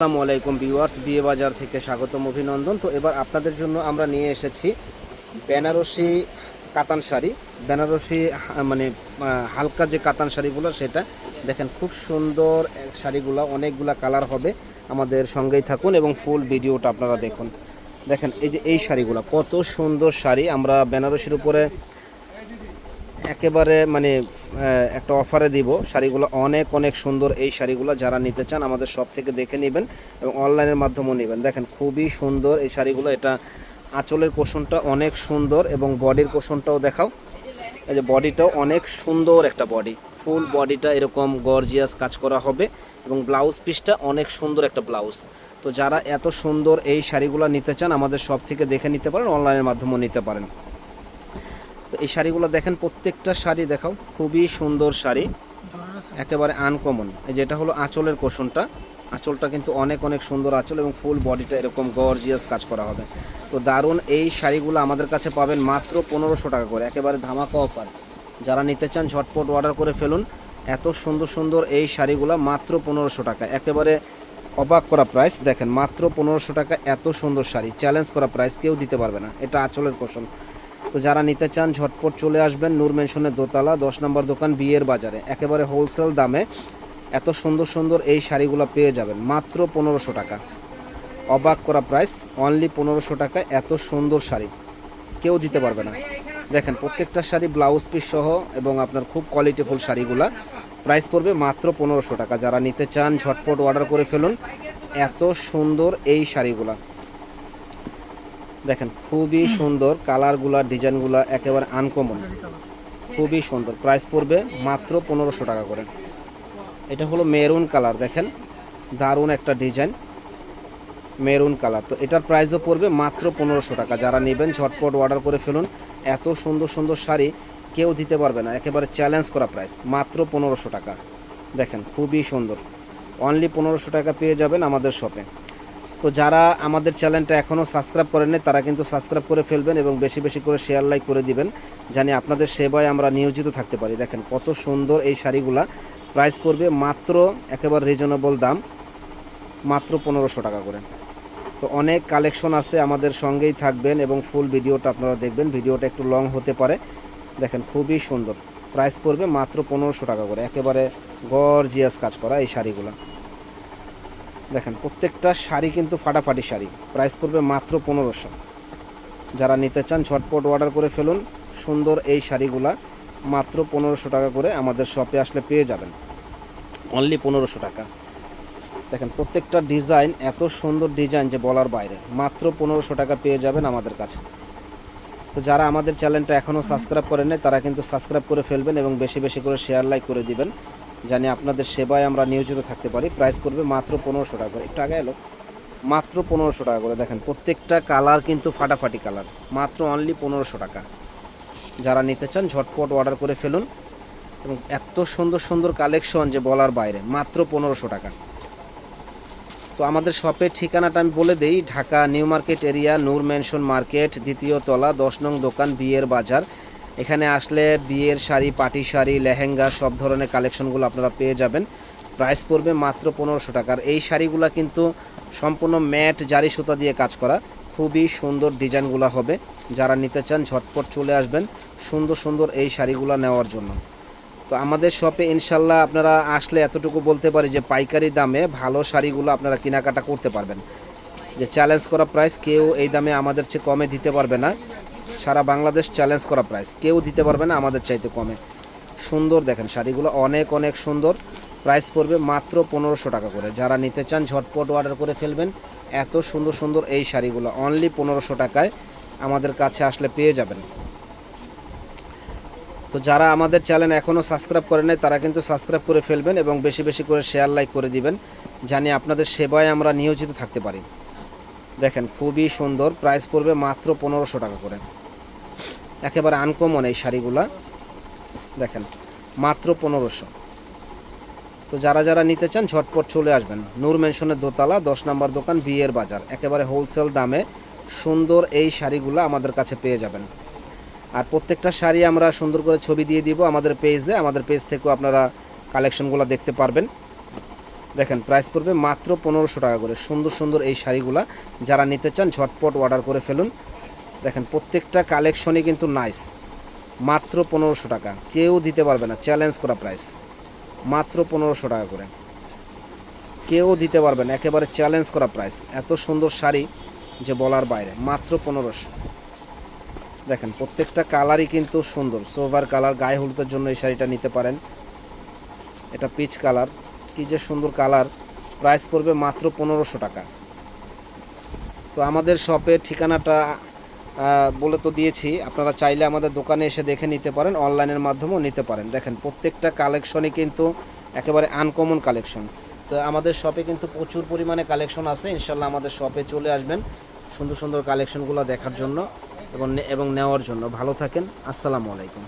আসসালামু আলাইকুম ভিউয়ার্স, বিয়ে বাজার থেকে স্বাগতম অভিনন্দন। তো এবার আপনাদের জন্য আমরা নিয়ে এসেছি বেনারসি কাতান শাড়ি। বেনারসি মানে হালকা যে কাতান শাড়িগুলো, সেটা দেখেন খুব সুন্দর শাড়িগুলো, অনেকগুলা কালার হবে আমাদের সঙ্গেই থাকুন এবং ফুল ভিডিওটা আপনারা দেখুন। দেখেন, এই যে এই শাড়িগুলো, কত সুন্দর শাড়ি। আমরা বেনারসির উপরে একেবারে মানে একটা অফারে দিব। শাড়িগুলো অনেক অনেক সুন্দর এই শাড়িগুলো যারা নিতে চান আমাদের সব থেকে দেখে নেবেন এবং অনলাইনের মাধ্যমেও নেবেন। দেখেন, খুবই সুন্দর এই শাড়িগুলো। এটা আঁচলের কোষণটা অনেক সুন্দর এবং বডির কোষণটাও দেখাও। এই যে বডিটাও অনেক সুন্দর একটা বডি ফুল বডিটা এরকম গর্জিয়াস কাজ করা হবে এবং ব্লাউজ পিসটা অনেক সুন্দর একটা ব্লাউজ তো যারা এত সুন্দর এই শাড়িগুলো নিতে চান আমাদের সব থেকে দেখে নিতে পারেন অনলাইনের মাধ্যমেও নিতে পারেন। এই শাড়িগুলো দেখেন, প্রত্যেকটা শাড়ি দেখাও, খুবই সুন্দর শাড়ি। একেবারে আনকমন এই যেটা হলো আঁচলের কোষণটা আঁচলটা কিন্তু অনেক অনেক সুন্দর আঁচল এবং ফুল বডিটা এরকম গর্জিয়াস কাজ করা হবে। তো দারুণ এই শাড়িগুলো আমাদের কাছে পাবেন মাত্র পনেরোশো টাকা করে। একেবারে ধামাকা অফার যারা নিতে চান, ঝটপট অর্ডার করে ফেলুন। এত সুন্দর সুন্দর এই শাড়িগুলো মাত্র পনেরোশো টাকা। একেবারে অবাক করা প্রাইস দেখেন, মাত্র পনেরোশো টাকা, এত সুন্দর শাড়ি। চ্যালেঞ্জ করা প্রাইস কেউ দিতে পারবে না। এটা আঁচলের কোষণ তো যারা নিতে চান, ঝটপট চলে আসবেন নূর মেনশনের দোতলা, দশ নম্বর দোকান বিয়ের বাজারে। একেবারে হোলসেল দামে এত সুন্দর সুন্দর এই শাড়িগুলো পেয়ে যাবেন, মাত্র পনেরোশো টাকা। অবাক করা প্রাইস অনলি পনেরোশো টাকা এত সুন্দর শাড়ি। কেউ দিতে পারবে না। দেখেন, প্রত্যেকটা শাড়ি ব্লাউজ পিস সহ এবং আপনার খুব কোয়ালিটিফুল শাড়িগুলা প্রাইস পড়বে মাত্র পনেরোশো টাকা। যারা নিতে চান, ঝটপট অর্ডার করে ফেলুন। এত সুন্দর এই শাড়িগুলা। দেখেন খুবই সুন্দর কালারগুলা ডিজাইনগুলা একেবারে আনকমন খুবই সুন্দর। প্রাইস পড়বে মাত্র পনেরোশো টাকা করে। এটা হলো মেরুন কালার দেখেন। দারুণ একটা ডিজাইন। Maroon colour. তো এটার প্রাইসও পড়বে মাত্র পনেরোশো টাকা। যারা নেবেন ঝটপট অর্ডার করে ফেলুন। এত সুন্দর সুন্দর শাড়ি কেউ দিতে পারবে না। একেবারে চ্যালেঞ্জ করা প্রাইস মাত্র পনেরোশো টাকা। দেখেন খুবই সুন্দর। অনলি পনেরোশো টাকা পেয়ে যাবেন আমাদের শপে তো যারা আমাদের চ্যানেলটা এখনও সাবস্ক্রাইব করেননি, তারা কিন্তু সাবস্ক্রাইব করে ফেলবেন এবং বেশি বেশি করে শেয়ার লাইক করে দিবেন, জানি আপনাদের সেবায় আমরা নিয়োজিত থাকতে পারি। দেখেন কত সুন্দর এই শাড়িগুলা। প্রাইস পড়বে মাত্র একেবারে রিজনেবল দাম, মাত্র পনেরোশো টাকা করে। তো অনেক কালেকশন আছে আমাদের সঙ্গেই থাকবেন এবং ফুল ভিডিওটা আপনারা দেখবেন। ভিডিওটা একটু লং হতে পারে। দেখেন খুবই সুন্দর। প্রাইস পড়বে মাত্র পনেরোশো টাকা করে। একেবারে গর্জিয়াস কাজ করা এই শাড়িগুলো। দেখেন, প্রত্যেকটা শাড়ি কিন্তু ফাটাফাটি শাড়ি। প্রাইস পড়বে মাত্র পনেরোশো। যারা নিতে চান, ঝটপট অর্ডার করে ফেলুন। সুন্দর এই শাড়িগুলা মাত্র পনেরোশো টাকা করে আমাদের শপে আসলে পেয়ে যাবেন। অনলি পনেরোশো টাকা। দেখেন, প্রত্যেকটা ডিজাইন এত সুন্দর ডিজাইন যে বলার বাইরে, মাত্র পনেরোশো টাকা পেয়ে যাবেন আমাদের কাছে। তো যারা আমাদের চ্যানেলটা এখনও সাবস্ক্রাইব করেন তারা কিন্তু সাবস্ক্রাইব করে ফেলবেন এবং বেশি বেশি করে শেয়ার লাইক করে দিবেন। জানি আপনাদের সেবায় আমরা নিয়োজিত থাকতে পারি। প্রাইস করবে মাত্র পনেরোশো টাকা করে। একটু আগে এলো। মাত্র পনেরোশো টাকা করে। দেখেন, প্রত্যেকটা কালার কিন্তু ফাটাফাটি কালার মাত্র অনলি পনেরোশো টাকা। যারা নিতে চান, ঝটপট অর্ডার করে ফেলুন। এবং এত সুন্দর সুন্দর কালেকশন যে বলার বাইরে, মাত্র পনেরোশো টাকা। তো আমাদের শপের ঠিকানাটা আমি বলে দিই। Dhaka new market area, Noor mansion market, দ্বিতীয় তলা, দশ নং দোকান, বিয়ের বাজার। এখানে আসলে বিয়ের শাড়ি, পাটি শাড়ি, লেহেঙ্গা সব ধরনের কালেকশনগুলো আপনারা পেয়ে যাবেন। প্রাইস পড়বে মাত্র পনেরোশো টাকার এই শাড়িগুলো কিন্তু সম্পূর্ণ ম্যাট, জারি সুতা দিয়ে কাজ করা। খুবই সুন্দর ডিজাইনগুলো হবে। যারা নিতে চান, ঝটপট চলে আসবেন সুন্দর সুন্দর এই শাড়িগুলো নেওয়ার জন্য। তো আমাদের শপে ইনশাল্লাহ আপনারা আসলে এতটুকু বলতে পারি যে পাইকারি দামে ভালো শাড়িগুলো আপনারা কেনাকাটা করতে পারবেন। যে চ্যালেঞ্জ করা প্রাইস কেউ এই দামে আমাদের চেয়ে কমে দিতে পারবে না। সারা বাংলাদেশ চ্যালেঞ্জ করা প্রাইস কেউ দিতে পারবে না, আমাদের চাইতে কমে। সুন্দর দেখেন শাড়িগুলো অনেক অনেক সুন্দর। প্রাইস পড়বে মাত্র পনেরোশো টাকা করে। যারা নিতে চান, ঝটপট অর্ডার করে ফেলবেন। এত সুন্দর সুন্দর এই শাড়িগুলো। অনলি পনেরোশো টাকায় আমাদের কাছে আসলে পেয়ে যাবেন। তো যারা আমাদের চ্যানেল এখনও সাবস্ক্রাইব করে নাই, তারা কিন্তু সাবস্ক্রাইব করে ফেলবেন এবং বেশি বেশি করে শেয়ার লাইক করে দিবেন। জানি আপনাদের সেবায় আমরা নিয়োজিত থাকতে পারি। দেখেন খুবই সুন্দর। প্রাইস পড়বে মাত্র পনেরোশো টাকা করে। একেবারে আনকমন এই শাড়িগুলা। দেখেন, মাত্র পনেরোশো। তো যারা যারা নিতে চান, ঝটপট চলে আসবেন। নূর মেনশনের দোতলা, দশ নম্বর দোকান, বিয়ের বাজার। একেবারে হোলসেল দামে সুন্দর এই শাড়িগুলো আমাদের কাছে পেয়ে যাবেন। আর প্রত্যেকটা শাড়ি আমরা সুন্দর করে ছবি দিয়ে দিব আমাদের পেজে আমাদের পেজ থেকেও আপনারা কালেকশনগুলো দেখতে পারবেন। দেখেন প্রাইস পড়বে মাত্র পনেরোশো টাকা করে। সুন্দর সুন্দর এই শাড়িগুলা যারা নিতে চান, ঝটপট অর্ডার করে ফেলুন। দেখেন, প্রত্যেকটা কালেকশনই কিন্তু নাইস মাত্র পনেরোশো টাকা। কেউ দিতে পারবে না চ্যালেঞ্জ করা প্রাইস মাত্র পনেরোশো টাকা করে। কেউ দিতে পারবে না, একেবারে চ্যালেঞ্জ করা প্রাইস এত সুন্দর শাড়ি যে বলার বাইরে, মাত্র পনেরোশো। দেখেন, প্রত্যেকটা কালারই কিন্তু সুন্দর। সোভার কালার গায়ে হলুদের জন্য এই শাড়িটা নিতে পারেন। এটা পিচ কালার কি যে সুন্দর কালার প্রাইস পড়বে মাত্র পনেরোশো টাকা। তো আমাদের শপের ঠিকানাটা বলে তো দিয়েছি, আপনারা চাইলে আমাদের দোকানে এসে দেখে নিতে পারেন, অনলাইনের মাধ্যমেও নিতে পারেন। দেখেন, প্রত্যেকটা কালেকশনই কিন্তু একেবারে আনকমন কালেকশন। তো আমাদের শপে কিন্তু প্রচুর পরিমাণে কালেকশন আছে, ইনশাল্লাহ আমাদের শপে চলে আসবেন সুন্দর সুন্দর কালেকশনগুলো দেখার জন্য এবং এবং নেওয়ার জন্য। ভালো থাকেন, আসসালামু আলাইকুম।